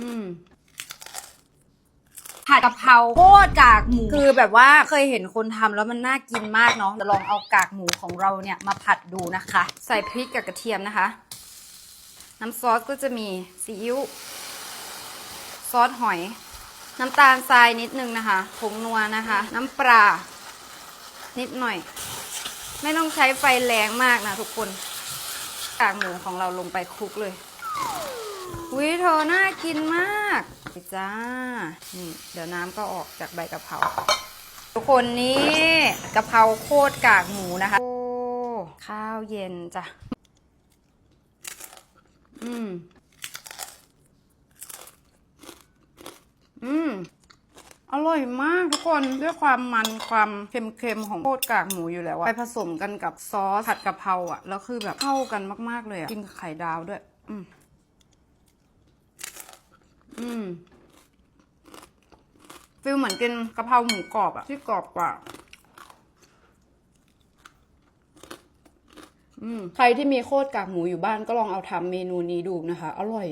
อืมผัดกะเพราโคตรกากหมู คือแบบว่าเคยเห็นคนทำแล้วมันน่ากินมากเนาะเดี๋ยวลองเอากากหมูของเราเนี่ยมาผัดดูนะคะ ใส่พริกกับกระเทียมนะคะ น้ำซอสก็จะมีซีอิ๊วซอสหอย น้ำตาลทรายนิดนึงนะคะผงนัวนะคะ น้ำปลานิดหน่อย ไม่ต้องใช้ไฟแรงมากนะทุกคนกากหมูของเราลงไปคลุกเลยวิ เธอน่ากินมากจ้า นี่ เดี๋ยวน้ำก็ออกจากใบกะเพราทุกคนนี่กะเพราโคตรกากหมูนะคะ โอ้ ข้าวเย็นจ้ะ อืม อืม อร่อยมากทุกคนด้วยความมันความเค็มๆของโคตรกากหมูอยู่แล้วอะไปผสมกันกับซอสผัดกะเพราอะแล้วคือแบบเข้ากันมากๆเลยอะกินกับไข่ดาวด้วย อืม อืม ฟิลเหมือนกินกะเพราหมูกรอบอะที่กรอบกว่า อืมใครที่มีโคตรกากหมูอยู่บ้านก็ลองเอาทำเมนูนี้ดูนะคะ อร่อย